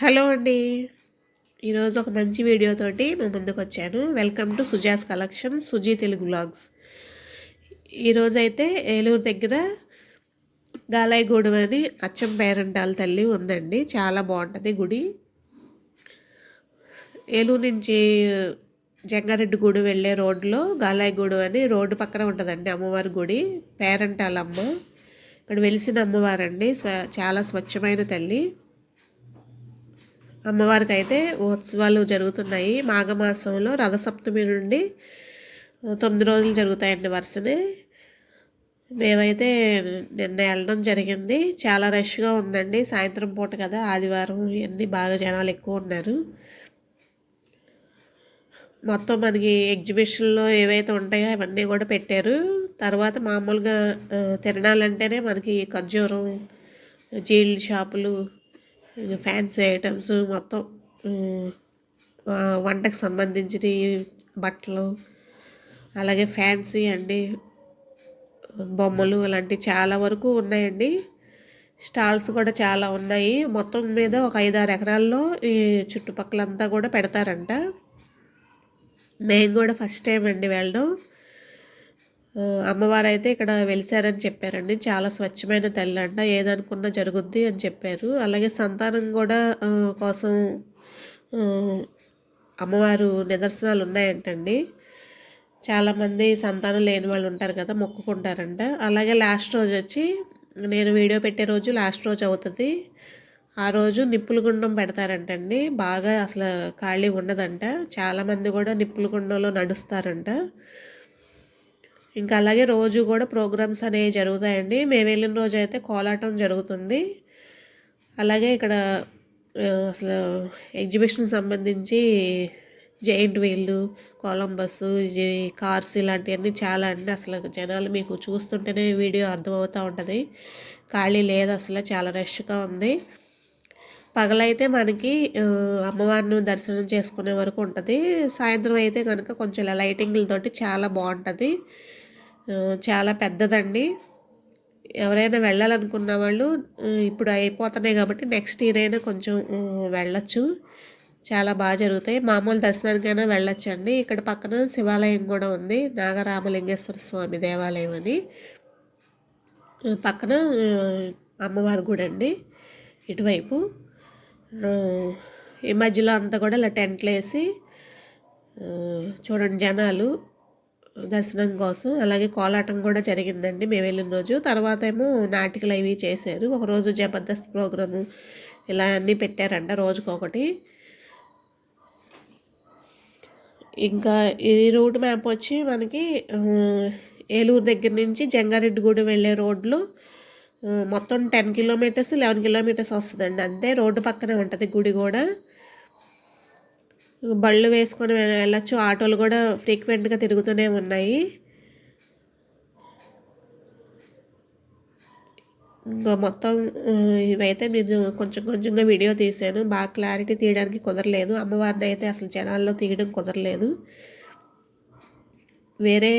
Hello అండి. ఈరోజు ఒక మంచి వీడియోతోటి మేము ముందుకు వచ్చాను. Welcome to Suja's collection Suji Telugu blogs ఈరోజు అయితే ఏలూరు దగ్గర గాలాయిగూడెం అని అచ్చం పేరంటాల తల్లి ఉందండి. చాలా బాగుంటుంది గుడి. ఏలూరు నుంచి జంగారెడ్డిగూడెం వెళ్ళే రోడ్లో గాలాయిగూడెం అని రోడ్డు పక్కన ఉంటుందండి అమ్మవారి గుడి. పేరంటాలమ్మ. ఇక్కడ వెలిసిన అమ్మవారండి. స్వ చాలా స్వచ్ఛమైన తల్లి. అమ్మవారికి అయితే ఉత్సవాలు జరుగుతున్నాయి. మాఘమాసంలో రథసప్తమి నుండి తొమ్మిది రోజులు జరుగుతాయండి వరుసనే. మేమైతే నిన్న వెళ్ళడం జరిగింది. చాలా రష్గా ఉందండి. సాయంత్రం పూట కదా ఆదివారం ఇవన్నీ బాగా జనాలు ఎక్కువ ఉన్నారు. మొత్తం మనకి ఎగ్జిబిషన్లో ఏవైతే ఉంటాయో అవన్నీ కూడా పెట్టారు. తర్వాత మామూలుగా తిరణాలంటేనే మనకి ఖర్జూరం జీళ్ళ షాపులు ఫ్యాన్సీ ఐటమ్స్ మొత్తం వంటకు సంబంధించిన బట్టలు అలాగే ఫ్యాన్సీ అండి బొమ్మలు అలాంటివి చాలా వరకు ఉన్నాయండి. స్టాల్స్ కూడా చాలా ఉన్నాయి. మొత్తం మీద ఒక ఐదారు ఎకరాల్లో ఈ చుట్టుపక్కలంతా కూడా పెడతారంట. మేము కూడా ఫస్ట్ టైం అండి వెళ్ళడం. అమ్మవారు అయితే ఇక్కడ వెలిసారని చెప్పారండి. చాలా స్వచ్ఛమైన తల్లి అంట ఏదనుకున్నా జరుగుద్ది అని చెప్పారు. అలాగే సంతానం కూడా కోసం అమ్మవారు నిదర్శనాలు ఉన్నాయంటండి. చాలామంది సంతానం లేని వాళ్ళు ఉంటారు కదా మొక్కుకుంటారంట. అలాగే లాస్ట్ రోజు వచ్చి నేను వీడియో పెట్టే రోజు లాస్ట్ రోజు అవుతుంది. ఆ రోజు నిప్పుల గుండం పెడతారంటండి. బాగా అసలు ఖాళీ ఉండదంట. చాలామంది కూడా నిప్పుల గుండంలో నడుస్తారంట. ఇంకా అలాగే రోజు కూడా ప్రోగ్రామ్స్ అనేవి జరుగుతాయండి. మేము వెళ్ళిన రోజు అయితే కోలాటం జరుగుతుంది. అలాగే ఇక్కడ అసలు ఎగ్జిబిషన్ సంబంధించి జైంట్ వీళ్ళు కొలంబస్ కార్స్ ఇలాంటివన్నీ చాలా అండి. అసలు జనాలు మీకు చూస్తుంటేనే వీడియో అర్థమవుతూ ఉంటుంది. ఖాళీ లేదు అసలు చాలా రష్గా ఉంది. పగలైతే మనకి అమ్మవారిని దర్శనం చేసుకునే వరకు ఉంటుంది. సాయంత్రం అయితే కనుక కొంచెం లైటింగ్లతోటి చాలా బాగుంటుంది. చాలా పెద్దదండి. ఎవరైనా వెళ్ళాలనుకున్న వాళ్ళు ఇప్పుడు అయిపోతున్నాయి కాబట్టి నెక్స్ట్ ఇయర్ అయినా కొంచెం వెళ్ళచ్చు. చాలా బాగా జరుగుతాయి. మామూలు దర్శనానికైనా వెళ్ళొచ్చండి. ఇక్కడ పక్కన శివాలయం కూడా ఉంది. నాగరామలింగేశ్వర స్వామి దేవాలయం అని. పక్కన అమ్మవారి గుడి అండి. ఇటువైపు. ఈ మధ్యలో అంతా కూడా ఇలా టెంట్లు వేసి చూడండి జనాలు. దర్శనం కోసం. అలాగే కోలాటం కూడా జరిగిందండి మేము వెళ్ళిన రోజు. తర్వాత ఏమో నాటికలు అవి చేశారు. ఒకరోజు జబర్దస్త్ ప్రోగ్రాము ఇలా అన్నీ పెట్టారంట రోజుకొకటి. ఇంకా ఈ రూట్ మ్యాప్ వచ్చి మనకి ఏలూరు దగ్గర నుంచి జంగారెడ్డిగూడెం వెళ్ళే రోడ్లు మొత్తం టెన్ కిలోమీటర్స్ లెవెన్ కిలోమీటర్స్ వస్తుందండి. అంతే రోడ్డు పక్కనే ఉంటుంది గుడి కూడా. బళ్ళు వేసుకొని వెళ్ళచ్చు. ఆటోలు కూడా ఫ్రీక్వెంట్గా తిరుగుతూనే ఉన్నాయి. ఇంకా మొత్తం ఇవైతే నేను కొంచెం కొంచెంగా వీడియో తీసాను బాగా క్లారిటీ తీయడానికి కుదరలేదు. అమ్మవారిని అయితే అసలు జనాల్లో తీయడం కుదరలేదు. వేరే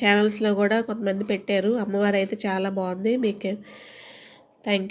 ఛానల్స్లో కూడా కొంతమంది పెట్టారు. అమ్మవారు అయితే చాలా బాగుంది. మీకు థ్యాంక్